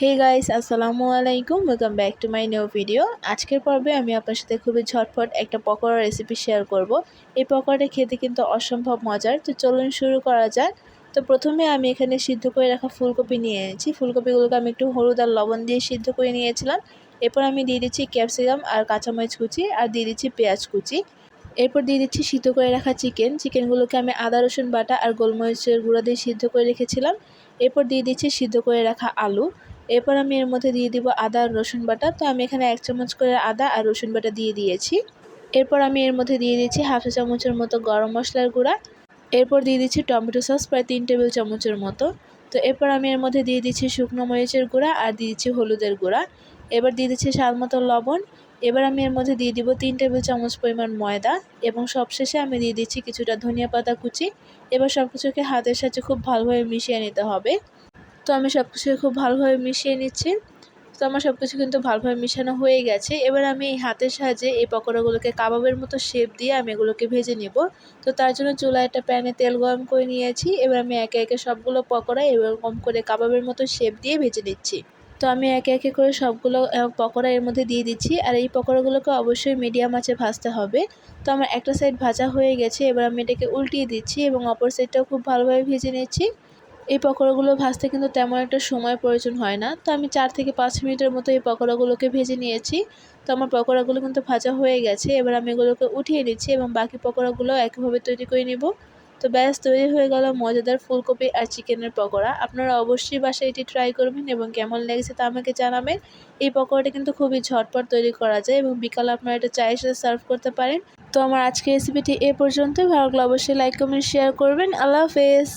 হে guys আসসালামু আলাইকুম। Welcome back to my new video আজকের পর্বে আমি আপনার সাথে খুবই ঝটফট একটা পকোড়া রেসিপি শেয়ার করব। এই পকোড়াটা খেতে কিন্তু অসম্ভব মজার। তো চলুন শুরু করা যাক। তো প্রথমে আমি এখানে সিদ্ধ করে রাখা ফুলকপি নিয়ে এনেছি। ফুলকপিগুলোকে আমি একটু হলুদ আর লবণ দিয়ে সিদ্ধ করে নিয়েছিলাম। এরপর আমি দিয়ে দিচ্ছি ক্যাপসিকাম আর কাঁচামরিচ কুচি আর দিয়ে দিচ্ছি পেঁয়াজ কুচি। এরপর দিয়ে দিচ্ছি সিদ্ধ করে রাখা চিকেন চিকেনগুলোকে আমি আদা, রসুন, বাটা আর গোলমরিচের গুঁড়া দিয়ে সিদ্ধ করে রেখেছিলাম। এরপর দিয়ে দিচ্ছি সিদ্ধ করে রাখা আলু। এরপর আমি এর মধ্যে দিয়ে দিব আদা আর রসুন বাটা। তো আমি এখানে এক চামচ করে আদা আর রসুন বাটা দিয়ে দিয়েছি। এরপর আমি এর মধ্যে দিয়ে দিচ্ছি হাফ চামচের মতো গরম মশলার গুঁড়া। এরপর দিয়ে দিচ্ছি টমেটো সস, প্রায় তিন টেবিল চামচের মতো। তো এরপর আমি এর মধ্যে দিয়ে দিচ্ছি শুকনো মরিচের গুঁড়া আর দিয়ে দিচ্ছি হলুদের গুঁড়া। এবার দিয়ে দিচ্ছি স্বাদ মতো লবণ। এবার আমি এর মধ্যে দিয়ে দিব তিন টেবিল চামচ পরিমাণ ময়দা এবং সবশেষে আমি দিয়ে দিচ্ছি কিছুটা ধনিয়া পাতা কুচি। এবার সব কিছুকে হাতের সাহায্যে খুব ভালোভাবে মিশিয়ে নিতে হবে। তো আমি সব কিছু খুব ভালোভাবে মিশিয়ে নিচ্ছি। তো আমার সব কিছু কিন্তু ভালোভাবে মিশানো হয়ে গেছে। এবার আমি এই হাতের সাহায্যে এই পকোড়াগুলোকে কাবাবের মতো শেপ দিয়ে আমি এগুলোকে ভেজে নেব। তো তার জন্য চুলায় একটা প্যানে তেল গরম করে নিয়েছি। এবার আমি একে একে সবগুলো পকোড়া এরকম করে কাবাবের মতো শেপ দিয়ে ভেজে নিচ্ছি। তো আমি একে একে করে সবগুলো পকোড়া এর মধ্যে দিয়ে দিচ্ছি। আর এই পকোড়াগুলোকে অবশ্যই মিডিয়াম আঁচে ভাজতে হবে। তো আমার একটা সাইড ভাজা হয়ে গেছে। এবার আমি এটাকে উল্টিয়ে দিচ্ছি এবং অপর সাইডটাও খুব ভালোভাবে ভেজে নিচ্ছি। এই পকোড়াগুলো ভাজতে কিন্তু তেমন একটা সময় প্রয়োজন হয় না। তো আমি চার থেকে পাঁচ মিনিটের মতো এই পকোড়াগুলোকে ভেজে নিয়েছি। তো আমার পকোড়াগুলো কিন্তু ভাজা হয়ে গেছে। এবার আমি এগুলোকে উঠিয়ে নিচ্ছি এবং বাকি পকোড়াগুলো একইভাবে তৈরি করে নিব। তো ব্যাস, তৈরি হয়ে গেল মজাদার ফুলকপি আর চিকেনের পকোড়া। আপনারা অবশ্যই বাসায় এটি ট্রাই করবেন এবং কেমন লেগেছে তা আমাকে জানাবেন। এই পকোড়াটা কিন্তু খুবই ঝটপট তৈরি করা যায় এবং বিকালে আপনারা এটা চায়ের সাথে সার্ভ করতে পারেন। তো আমার আজকের রেসিপিটি এ পর্যন্তই। ভালো লাগলে অবশ্যই লাইক কমেন্ট শেয়ার করবেন। আল্লাহ হাফেজ।